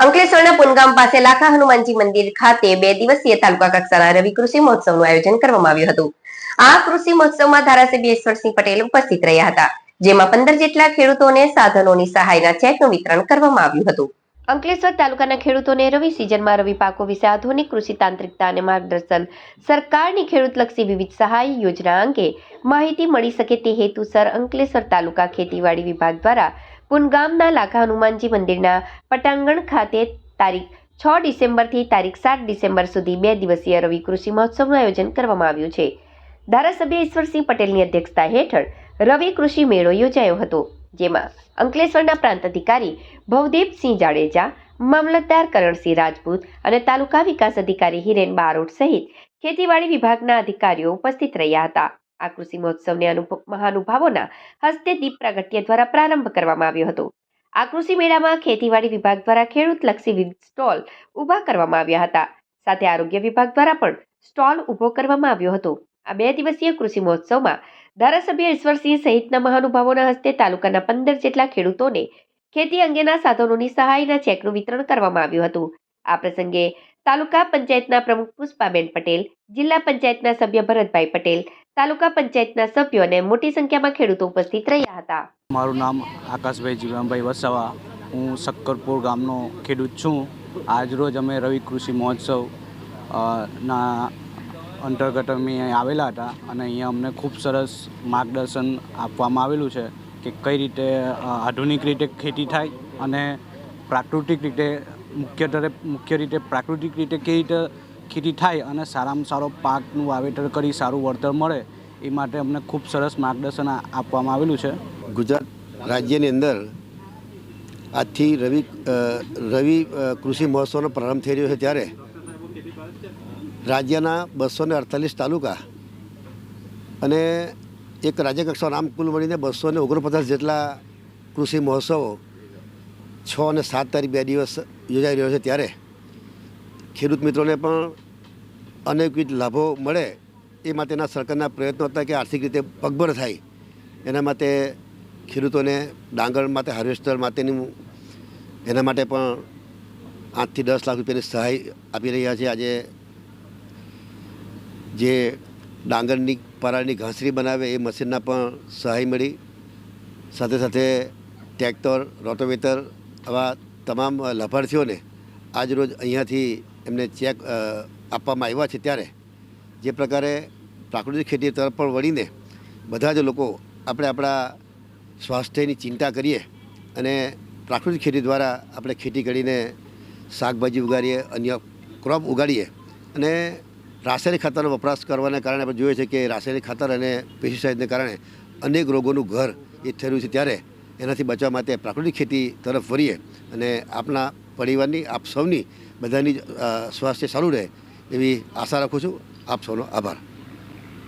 અંકલેશ્વરના પુનગામ પાસે લાખા હનુમાનજી મંદિર ખાતે બે દિવસીય તાલુકા કક્ષાના રવિ કૃષિ મહોત્સવનું આયોજન કરવામાં આવ્યું હતું. આ કૃષિ મહોત્સવમાં ધારાસભ્ય ઈશ્વરસિંહ પટેલ ઉપસ્થિત રહ્યા હતા, જેમાં પંદર જેટલા ખેડૂતોને સાધનોની સહાયના ચેકનું વિતરણ કરવામાં આવ્યું હતું. અંકલેશ્વર તાલુકાના ખેડૂતોને રવિ સિઝનમાં રવિ પાકો વિશે આધુનિક કૃષિ તાંત્રિકતા અને માર્ગદર્શન, સરકારની ખેડૂતલક્ષી વિવિધ સહાય યોજના અંગે માહિતી મળી શકે તે હેતુસર અંકલેશ્વર તાલુકા ખેતીવાડી વિભાગ દ્વારા પુનગામના લાખા હનુમાનજી મંદિરના પટાંગણ ખાતે તારીખ છ ડિસેમ્બરથી તારીખ સાત ડિસેમ્બર સુધી બે દિવસીય રવિ કૃષિ મહોત્સવનું આયોજન કરવામાં આવ્યું છે. ધારાસભ્ય ઈશ્વરસિંહ પટેલની અધ્યક્ષતા હેઠળ રવિ કૃષિ મેળો યોજાયો હતો, જેમાં અંકલેશ્વરના પ્રાંત અધિકારી ભવદીપસિંહ જાડેજા, મામલતદાર કરણસિંહ રાજપૂત અને તાલુકા વિકાસ અધિકારી હિરેન બારોટ સહિત ખેતીવાડી વિભાગના અધિકારીઓ ઉપસ્થિત રહ્યા હતા. આ કૃષિ મહોત્સવને અનુભવ મહાનુભાવોના હસ્તે દીપ પ્રાગટ્ય દ્વારા પ્રારંભ કરવામાં આવ્યો હતો. આ કૃષિ મેળામાં ખેતીવાડી વિભાગ દ્વારા ખેડૂતલક્ષી વિવિધ સ્ટોલ ઊભા કરવામાં આવ્યા હતા. સાથે આરોગ્ય વિભાગ દ્વારા પણ સ્ટોલ ઊભો કરવામાં આવ્યો હતો. આ બે દિવસીય કૃષિ મહોત્સવમાં ધારાસભ્ય ઈશ્વરસિંહ સહિતના મહાનુભાવોના હસ્તે તાલુકાના પંદર જેટલા ખેડૂતોને ખેતી અંગેના સાધનોની સહાયના ચેકનું વિતરણ કરવામાં આવ્યું હતું. આ પ્રસંગે તાલુકા પંચાયતના પ્રમુખ પુષ્પાબેન પટેલ, જિલ્લા પંચાયતના સભ્ય ભરતભાઈ પટેલ તાલુકા પંચાયતના સભ્યો અને મોટી સંખ્યામાં ખેડૂતો ઉપસ્થિત રહ્યા હતા. મારું નામ આકાશભાઈ જીવરામભાઈ વસાવા. હું શક્કરપુર ગામનો ખેડૂત છું. આજરોજ અમે રવિ કૃષિ મહોત્સવ ના અંતર્ગત અમે આવેલા હતા અને અહીંયા અમને ખૂબ સરસ માર્ગદર્શન આપવામાં આવેલું છે કે કઈ રીતે આધુનિક રીતે ખેતી થાય અને પ્રાકૃતિક રીતે મુખ્યત્વે મુખ્ય રીતે પ્રાકૃતિક રીતે કેવી રીતે ખેતી થાય અને સારામાં સારો પાકનું વાવેતર કરી સારું વળતર મળે, એ માટે અમને ખૂબ સરસ માર્ગદર્શન આપવામાં આવેલું છે. ગુજરાત રાજ્યની અંદર આજથી રવિ રવિ કૃષિ મહોત્સવનો પ્રારંભ થઈ રહ્યો છે ત્યારે રાજ્યના બસો ને અડતાલીસ તાલુકા અને એક રાજ્યકક્ષાનું નામ કુલ મળીને બસો ને ઓગણપચાસ જેટલા કૃષિ મહોત્સવો છ અને સાત તારીખ બે દિવસ યોજાઈ રહ્યો છે ત્યારે ખેડૂત મિત્રોને પણ અનેકવિધ લાભો મળે એ માટેના સરકારના પ્રયત્નો હતા કે આર્થિક રીતે પગભર થાય. એના માટે ખેડૂતોને ડાંગર માટે, હાર્વેસ્ટર માટેનું એના માટે પણ આઠથી દસ લાખ રૂપિયાની સહાય આપી રહ્યા છે. આજે જે ડાંગરની પરાળની ઘાસરી બનાવે એ મશીનના પણ સહાય મળી. સાથે સાથે ટ્રેક્ટર, રોટોવેટર આવા તમામ લાભાર્થીઓને આજરોજ અહીંયાથી એમને ચેક આપવામાં આવ્યા છે ત્યારે જે પ્રકારે પ્રાકૃતિક ખેતી તરફ પણ વળીને બધા જ લોકો આપણે આપણા સ્વાસ્થ્યની ચિંતા કરીએ અને પ્રાકૃતિક ખેતી દ્વારા આપણે ખેતી કરીને શાકભાજી ઉગાડીએ, અન્ય ક્રોપ ઉગાડીએ અને રાસાયણિક ખાતરનો વપરાશ કરવાના કારણે આપણે જોઈએ છીએ કે રાસાયણિક ખાતર અને પેસ્ટિસાઇડને કારણે અનેક રોગોનું ઘર એ થયેલું છે ત્યારે એનાથી બચવા માટે પ્રાકૃતિક ખેતી તરફ વળીએ અને આપણા પરિવારની, આપ સૌની બધાની સ્વાસ્થ્ય સારું રહે એવી આશા રાખું છું. આપ સૌનો આભાર.